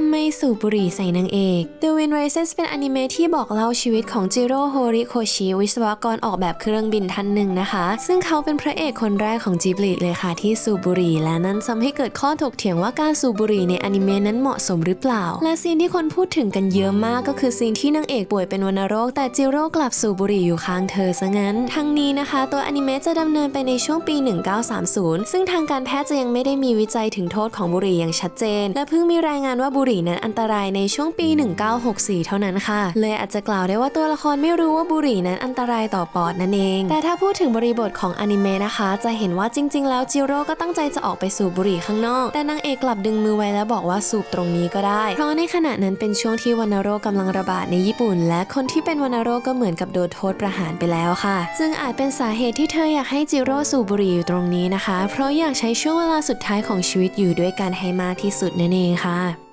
ทำไมสูบบุหรี่ใส่นางเอก The Wind Rises เป็นอนิเมะที่บอกเล่าชีวิตของจิโร่โฮริโคชิวิศวกรออกแบบเครื่องบินท่านหนึ่งนะคะ ซึ่งเขาเป็นพระเอกคนแรกของจิบลิเลยค่ะที่สูบบุหรี่ และนั่นทำให้เกิดข้อถกเถียงว่าการสูบบุหรี่ในอนิเมะนั้นเหมาะสมหรือเปล่า และซีนที่คนพูดถึงกันเยอะมากก็คือซีนที่นางเอกป่วยเป็นวัณโรค แต่จิโร่กลับสูบบุหรี่อยู่ข้างเธอซะงั้น ทั้งนี้นะคะ ตัวอนิเมะจะดำเนินไปในช่วงปี 1930 ซึ่งทางการแพทย์จะยังไม่ได้มีวิจัยถึงโทษของบุหรี่อย่างชัดเจน และเพิ่งมีรายงานว่าบุหรี่นั้นอันตรายในช่วงปี 1964 เท่านั้นค่ะ เลยอาจจะกล่าวได้ว่าตัวละครไม่รู้ว่าบุหรี่นั้นอันตรายต่อปอดนั่นเอง แต่ถ้าพูดถึงบริบทของอนิเมะนะคะ จะเห็นว่าจริง ๆ แล้วจิโร่ก็ตั้งใจจะออกไปสูบบุหรี่ข้างนอก แต่นางเอกกลับดึงมือไว้แล้วบอกว่าสูบตรงนี้ก็ได้ เพราะในขณะนั้นเป็นช่วงที่วัณโรคกำลังระบาดในญี่ปุ่น และคนที่เป็นวัณโรคก็เหมือนกับโดนโทษประหารไปแล้วค่ะจึงอาจเป็นสาเหตุที่เธออยากให้จิโร่สูบบุหรี่อยู่ตรงนี้นะคะ เพราะอยากใช้ช่วงเวลาสุดท้ายของชีวิตอยู่ด้วยกันให้มากที่สุดนั่นเองค่ะ